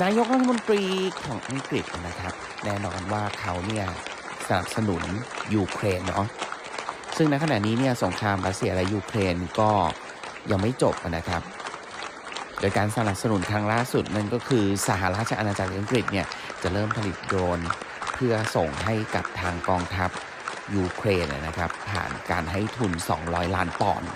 นายกรัฐมนตรีของอังกฤษนะครับ แน่นอนว่าเขาเนี่ยสนับสนุนยูเครนเนาะซึ่งในขณะนี้เนี่ยสงครามรัสเซียและยูเครนก็ยังไม่จบนะครับ โดยการสนับสนุนครั้งล่าสุดนั่นก็คือสหราชอาณาจักรอังกฤษเนี่ยจะเริ่มผลิตโดรนเพื่อส่งให้กับทางกองทัพยูเครนนะครับ ผ่านการให้ทุน 200 ล้านปอนด์